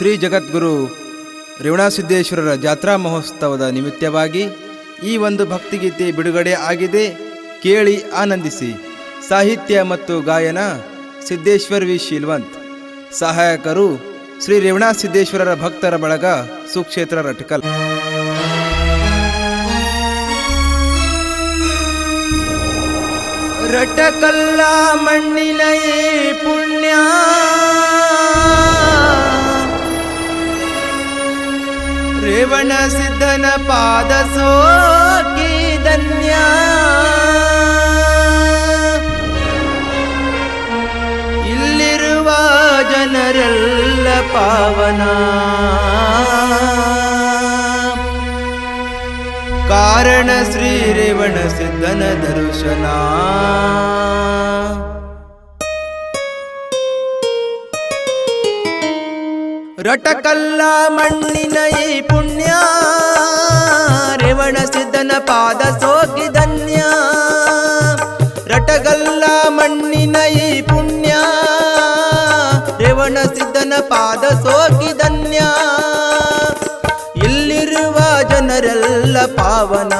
ಶ್ರೀ ಜಗದ್ಗುರು ರೇವಣಸಿದ್ದೇಶ್ವರರ ಜಾತ್ರಾ ಮಹೋತ್ಸವದ ನಿಮಿತ್ತವಾಗಿ ಈ ಒಂದು ಭಕ್ತಿಗೀತೆ ಬಿಡುಗಡೆ ಆಗಿದೆ. ಕೇಳಿ ಆನಂದಿಸಿ. ಸಾಹಿತ್ಯ ಮತ್ತು ಗಾಯನ ಸಿದ್ದೇಶ್ವರ್ ವಿ. ಶೀಲ್ವಂತ್. ಸಹಾಯಕರು ಶ್ರೀ ರೇವಣಸಿದ್ದೇಶ್ವರರ ಭಕ್ತರ ಬಳಗ ಸುಕ್ಷೇತ್ರ ರಟಕಲ್. ರಟಕಲ್ಲ ಮಣ್ಣಿನ ಪುಣ್ಯ. ರೇವಣ ಸಿದ್ಧನ ಪಾದ ಸೋಕಿ ಧನ್ಯ. ಇಲ್ಲಿರುವ ಜನರೆಲ್ಲ ಪಾವನ. ಕಾರಣ ಶ್ರೀ ರೇವಣ ಸಿದ್ಧನ ದರ್ಶನ. ರಟಕಲ್ಲ ಮಣ್ಣಿನ ಈ ಪುಣ್ಯ. ರೇವಣ ಸಿದ್ಧನ ಪಾದ ಸೋಕಿ ಧನ್ಯ. ರಟಗಲ್ಲ ಮಣ್ಣಿನ ಈ ಪುಣ್ಯ. ರೇವಣ ಸಿದ್ಧನ ಪಾದ ಸೋಕಿ ಧನ್ಯ. ಇಲ್ಲಿರುವ ಜನರೆಲ್ಲ ಪಾವನ.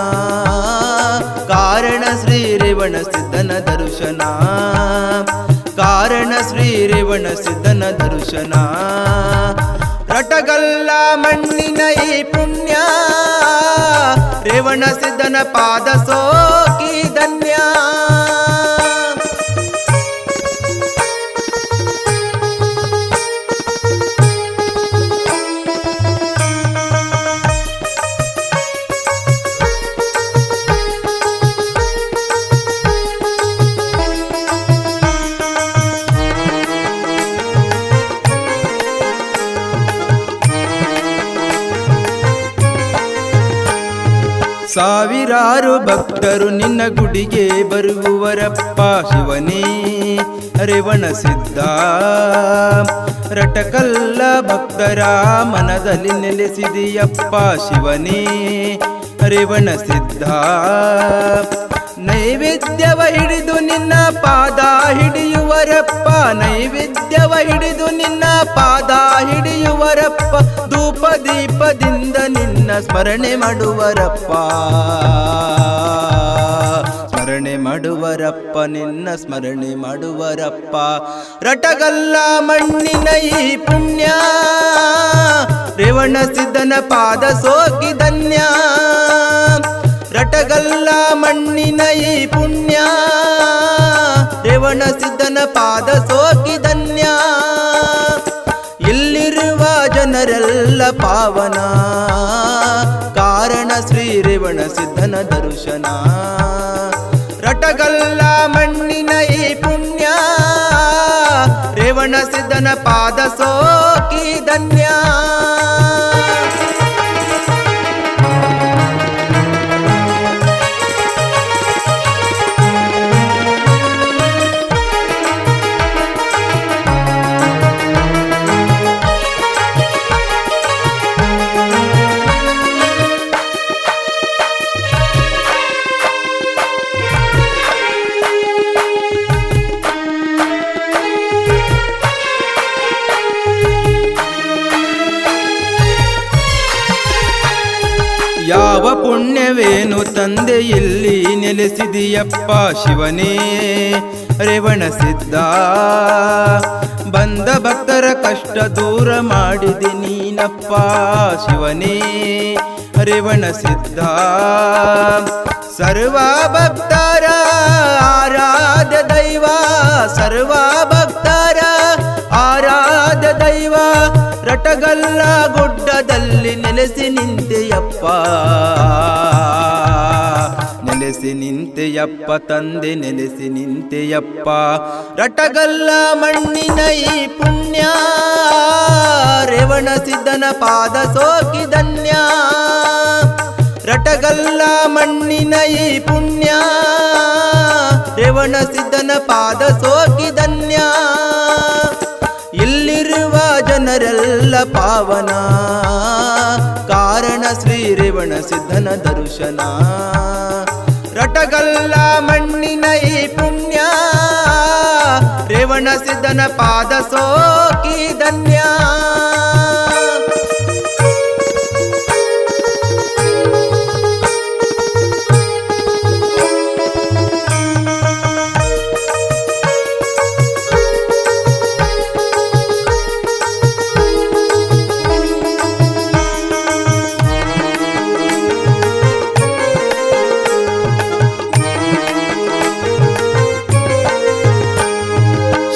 ಕಾರಣ ಶ್ರೀ ರೇವಣ ಸಿದ್ಧನ ದರ್ಶನ. ಕಾರಣ ಶ್ರೀ ರೇವಣ ಸಿದ್ಧನ ದರ್ಶನ. ಮಣ್ಣಿನ ಈ ಪುಣ್ಯ ರೇವಣ ಸಿದ್ಧನ ಪಾದ ಸೋಕಿ ಸಾವಿರಾರು ಭಕ್ತರು ನಿನ್ನ ಗುಡಿಗೆ ಬರುವವರಪ್ಪ ಶಿವನೇ. ರೇವಣ ಸಿದ್ಧ. ರಟಕಲ್ಲ ಭಕ್ತರ ಮನದಲ್ಲಿ ನೆಲೆಸಿದೆಯಪ್ಪ ಶಿವನೇ. ರೇವಣ ಸಿದ್ಧ. ನೈವೇದ್ಯವ ಹಿಡಿದು ನಿನ್ನ ಪಾದ ಹಿಡಿಯುವರಪ್ಪ. ನೈವೇದ್ಯವ ಹಿಡಿದು ನಿನ್ನ ಪಾದ ಹಿಡಿಯುವರಪ್ಪ. ಧೂಪ ದೀಪದಿಂದ ಸ್ಮರಣೆ ಮಾಡುವರಪ್ಪ. ಸ್ಮರಣೆ ಮಾಡುವರಪ್ಪ, ನಿನ್ನ ಸ್ಮರಣೆ ಮಾಡುವರಪ್ಪ. ರಟಗಲ್ಲ ಮಣ್ಣಿನ ಈ ಪುಣ್ಯ ರೇವಣ ಸಿದ್ಧನ ಪಾದ ಸೋಕಿ ಧನ್ಯ. ರಟಗಲ್ಲ ಮಣ್ಣಿನ ಈ ಪುಣ್ಯ ರೇವಣ ಸಿದ್ಧನ ಪಾದ ಸೋಕಿ ಧನ್ಯ. ಇಲ್ಲಿರುವ ಜನರೆಲ್ಲ ಪಾವನ ರೇವಣ ಸಿದ್ಧನ ದರ್ಶನ. ರಟಗಲ್ಲ ಮಣ್ಣಿನ ಈ ಪುಣ್ಯ. ರೇವಣ ಸಿದ್ಧನ ಪಾದ ಸೋಕಿ ಧನ್ಯ. ಪುಣ್ಯವೇನು ತಂದೆ ಇಲ್ಲಿ ನೆಲೆಸಿದೆಯಪ್ಪ ಶಿವನೇ? ರೇವಣ ಸಿದ್ಧ. ಬಂದ ಭಕ್ತರ ಕಷ್ಟ ದೂರ ಮಾಡಿದೆ ನೀನಪ್ಪ ಶಿವನೇ? ರೇವಣ ಸಿದ್ಧ. ಸರ್ವ ಭಕ್ತರ ಆರಾಧ್ಯ ದೈವ ಸರ್ವ ಭಕ್ತರ ಆರಾಧ್ಯ ದೈವ, ರಟಗಲ್ಲ ಗುಡ್ಡದಲ್ಲಿ ನೆಲೆಸಿ ನಿಂತೆಯಪ್ಪ ನೆಲೆಸಿ ನಿಂತೆಯಪ್ಪ ತಂದೆ, ನೆಲೆಸಿ ನಿಂತೆಯಪ್ಪ ರಟಗಲ್ಲ ಮಣ್ಣಿನ ಈ ಪುಣ್ಯ, ರೇವಣ ಸಿದ್ಧನ ಪಾದ ಸೋಕಿ ಧನ್ಯ. ರಟಗಲ್ಲ ಮಣ್ಣಿನ ಈ ಪುಣ್ಯ, ರೇವಣ ಸಿದ್ಧನ ಪಾದ ಸೋಕಿ ಧನ್ಯ. ಇಲ್ಲಿರುವ ಜನರೆಲ್ಲ ಪಾವನ. ಶ್ರೀ ರೇವಣ ಸಿದ್ಧನ ದರ್ಶನ. ರಟಗಲ್ಲ ಮಣ್ಣಿನ ಈ ಪುಣ್ಯ. ರೇವಣ ಸಿದ್ಧನ ಪಾದ ಸೋಕಿ ಧನ್ಯ.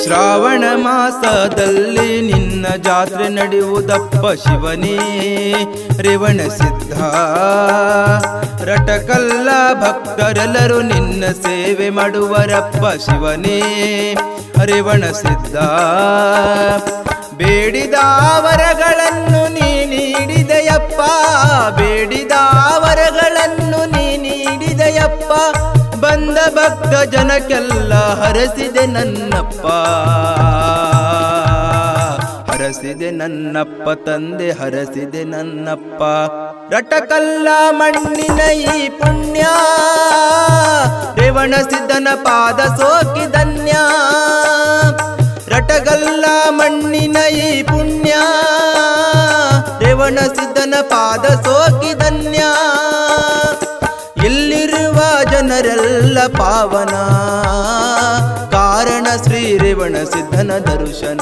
ಶ್ರಾವಣ ಮಾಸದಲ್ಲಿ ನಿನ್ನ ಜಾತ್ರೆ ನಡೆಯುವುದಪ್ಪ ಶಿವನೇ. ರೇವಣ ಸಿದ್ಧ. ರಟಕಲ್ಲ ಭಕ್ತರೆಲ್ಲರೂ ನಿನ್ನ ಸೇವೆ ಮಾಡುವರಪ್ಪ ಶಿವನೇ. ರೇವಣ ಸಿದ್ಧ. ಬೇಡಿದ ವರಗಳನ್ನು ನೀ ನೀಡಿದೆಯಪ್ಪ. ಬೇಡಿದ ವರಗಳನ್ನು ನೀ ನೀಡಿದೆಯಪ್ಪ. ಬಂದ ಭಕ್ತ ಜನಕ್ಕೆಲ್ಲ ಹರಸಿದೆ ನನ್ನಪ್ಪ. ಹರಸಿದೆ ನನ್ನಪ್ಪ, ತಂದೆ ಹರಸಿದೆ ನನ್ನಪ್ಪ. ರಟಕಲ್ಲ ಮಣ್ಣಿನ ಈ ಪುಣ್ಯ, ರೇವಣ ಸಿದ್ಧನ ಪಾದ ಸೋಕಿ ಧನ್ಯ. ರಟಗಲ್ಲ ಮಣ್ಣಿನ ಈ ಪುಣ್ಯ, ರೇವಣ ಸಿದ್ಧನ ಪಾದ ಸೋಕಿದನ್ಯ ಇಲ್ಲಿರುವ ಜನರೆಲ್ಲ ಪಾವನ. ಕಾರಣ ಶ್ರೀ ರೇವಣ ಸಿದ್ಧನ ದರ್ಶನ.